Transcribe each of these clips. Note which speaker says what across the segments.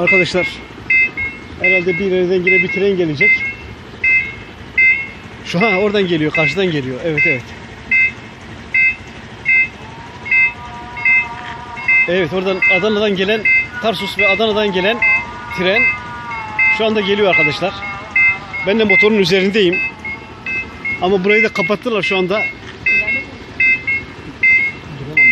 Speaker 1: Arkadaşlar herhalde bir yerden yine bir tren gelecek. Şu ha oradan geliyor, karşıdan geliyor. Evet evet. Evet oradan Adana'dan gelen Tarsus ve Adana'dan gelen tren şu anda geliyor arkadaşlar. Ben de motorun üzerindeyim. Ama burayı da kapattılar şu anda. Duramam,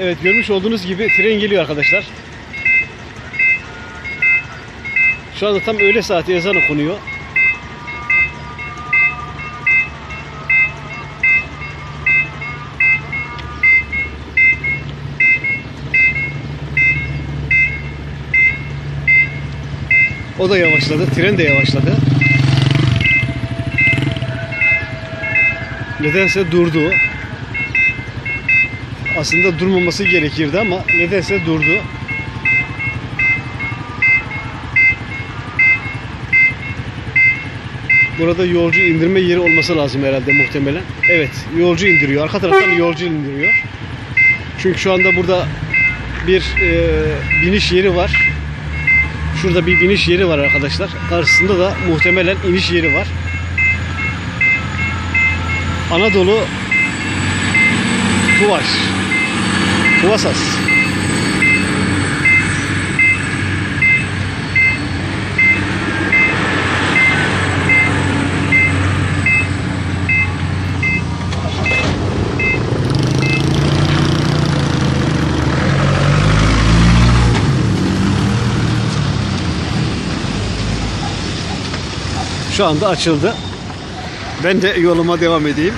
Speaker 1: Evet görmüş olduğunuz gibi tren geliyor arkadaşlar. Şu anda tam öğle saati ezan okunuyor. O da yavaşladı, tren de yavaşladı. Nedense durdu. Aslında durmaması gerekirdi ama nedense durdu. Burada yolcu indirme yeri olması lazım herhalde muhtemelen. Evet, yolcu indiriyor. Arka taraftan yolcu indiriyor. Çünkü şu anda burada bir e, biniş yeri var. Şurada bir biniş yeri var arkadaşlar. Karşısında da muhtemelen iniş yeri var. Anadolu Tuvaş. Tuvasas. Şu anda açıldı. Ben de yoluma devam edeyim.